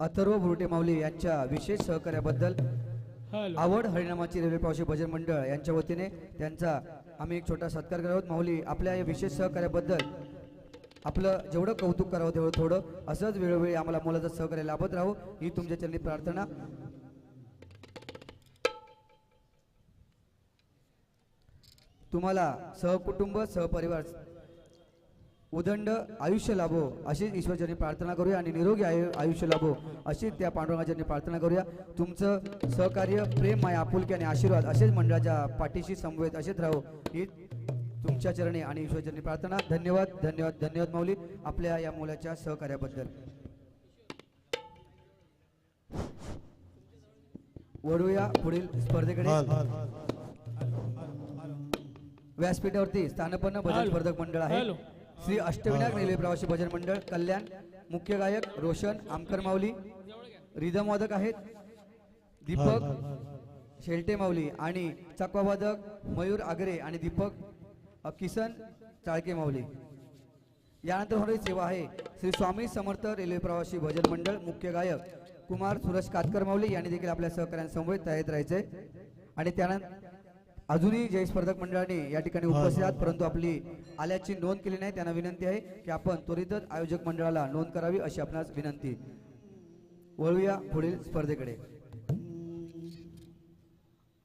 अथर्व बुरुटे माऊली यांच्या विशेष सहकार्याबद्दल आवड हरिनामाची रेल्वे प्रवासी भजन मंडळ यांच्या वतीने त्यांचा आम्ही एक छोटा सत्कार करत आहोत. माऊली आपल्या या विशेष सहकार्याबद्दल आपलं जेवढं कौतुक करावं तेवढं थोडं असंच वेळोवेळी आम्हाला मोलाचं सहकार्य लाभत राहू. ही तुमच्या चरणी प्रार्थना. तुम्हाला सहकुटुंब सहपरिवार उदंड आयुष्य लाभो अशीच ईश्वरचरणी प्रार्थना करूया आणि निरोगी आयु आयुष्य लाभो अशीच त्या पांडुरंगाचरणी प्रार्थना करूया. तुमचं सहकार्य प्रेम माय आपुलकी आणि आशीर्वाद असेच मंडळाच्या पाठीशी समवेत असेच राहो. ही तुमच्या चरणी आणि ईश्वरचरणी प्रार्थना. धन्यवाद धन्यवाद धन्यवाद माऊली. आपल्या या मुलाच्या सहकार्याबद्दल. वळूया पुढील स्पर्धेकडे. व्यासपीठावरती स्थानपन्न भजन. स्पर्धक मंडळ आहे. श्री अष्टविनायक रेल्वे प्रवासी भजन मंडळ कल्याण मुख्य गायक रोशन आमकर माऊली रिदम वादक आहेत दीपक शेलटे माऊली आणि चकवा वादक मयूर आगरे आणि दीपक किसन चाळके माऊली. यानंतर होणारी सेवा आहे श्री स्वामी समर्थ रेल्वे प्रवासी भजन मंडळ मुख्य गायक कुमार सुरेश कातकर माऊली. यांनी देखील आपल्या सहकार्यांसमवेत तयारीत राहायचे. आणि त्यानंतर अजूनही जय स्पर्धक मंडळाने या ठिकाणी उपस्थित आहात परंतु आपली आल्याची नोंद केली नाही. त्यांना विनंती आहे की आपण त्वरितच आयोजक मंडळाला नोंद करावी अशी आपणास विनंती. वळूया पुढील स्पर्धेकडे.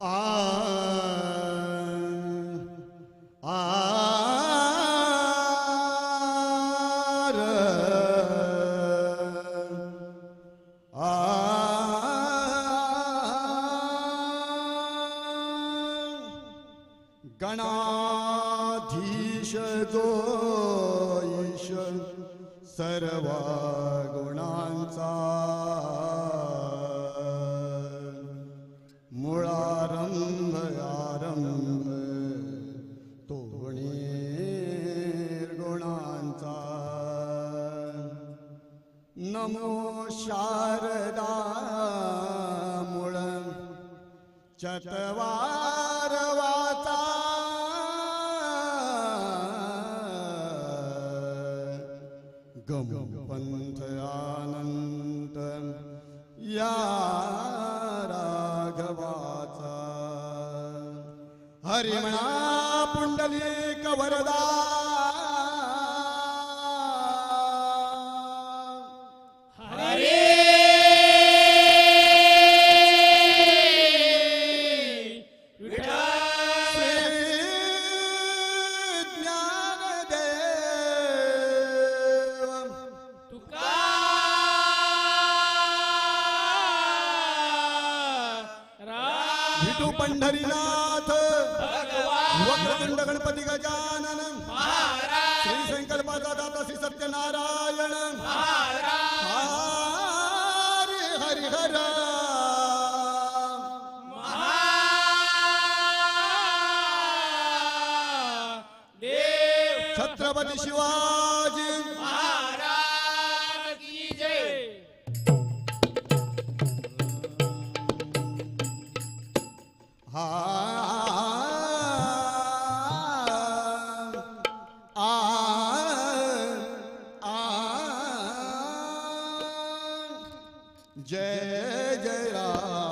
आ आर हरिणा पुंडलिक वरदा श्री संकल्पाचा दाता श्री सत्यनारायण. हरी हरी हर छत्रपती शिवाजी जय जय राम।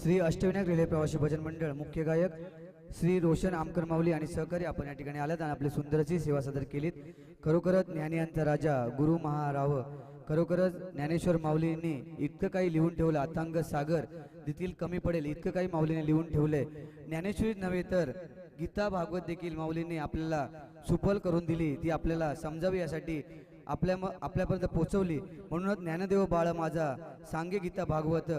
श्री अष्टविनायक रेल्वे प्रवासी भजन मंडळ मुख्य गायक श्री रोशन आमकर माऊली आणि सहकारी आपण या ठिकाणी आल्यात आणि आपली सुंदरची सेवा सादर केलीत. खरोखरच ज्ञानियांचा राजा गुरु महाराव खरोखरच ज्ञानेश्वर माऊलींनी इतकं काही लिहून ठेवलं अथांग सागर देखील कमी पडेल इतकं काही माऊलीने लिहून ठेवलंय. ज्ञानेश्वरीच नव्हे तर गीता भागवत देखील माऊलींनी आपल्याला सुफल करून दिली ती आपल्याला समजावी यासाठी आपल्या म आपल्यापर्यंत पोचवली. म्हणूनच ज्ञानदेव बाळ माझा सांगे गीता भागवत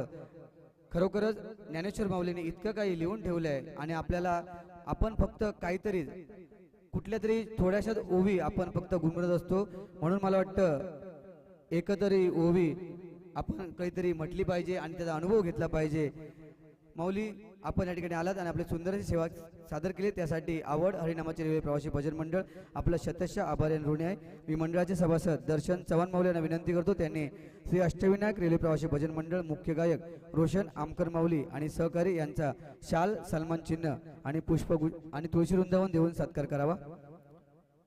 खरोखरच ज्ञानेश्वर माऊलीने इतकं काही लिहून ठेवलंय आणि आपल्याला आपण फक्त काहीतरी कुठल्या तरी थोड्याशाच ओवी आपण फक्त गुमरत असतो. म्हणून मला वाटतं एकतरी ओवी आपण काहीतरी म्हटली पाहिजे आणि त्याचा अनुभव घेतला पाहिजे. माऊली आपण या ठिकाणी आलात आणि आपली सुंदरशी सेवा सादर केली. त्यासाठी आवड हरिनामाचे रेल्वे प्रवासी भजन मंडळ आपलं शतशः आभार आणि ऋणी आहे. मी मंडळाचे सभासद दर्शन चव्हाण माऊली यांना विनंती करतो. त्यांनी श्री अष्टविनायक रेल्वे प्रवासी भजन मंडळ मुख्य गायक रोशन आमकर माऊली आणि सहकारी यांचा शाल सलमान चिन्ह आणि पुष्पगु आणि तुळशी वृंदावन देऊन सत्कार करावा.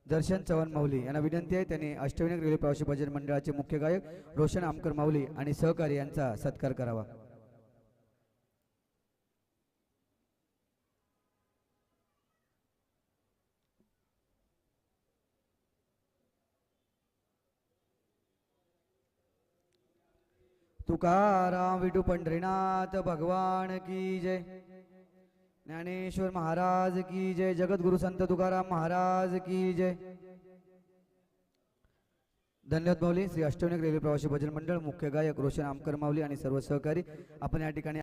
दर्शन चव्हाण माऊली यांना विनंती आहे. त्यांनी अष्टविनायक रेल्वे प्रवासी भजन मंडळाचे मुख्य गायक रोशन आमकर माऊली आणि सहकारी यांचा सत्कार करावा. तुकाराम विठू पंढरीनाथ भगवान की जय. ज्ञानेश्वर महाराज की जय. जगद्गुरु संत तुकाराम महाराज की जय. धन्यवाद माऊली. श्री अष्टविनायक रेल्वे प्रवासी भजन मंडळ मुख्य गायक रोशन आमकर माऊली आणि सर्व सहकारी. आपण या ठिकाणी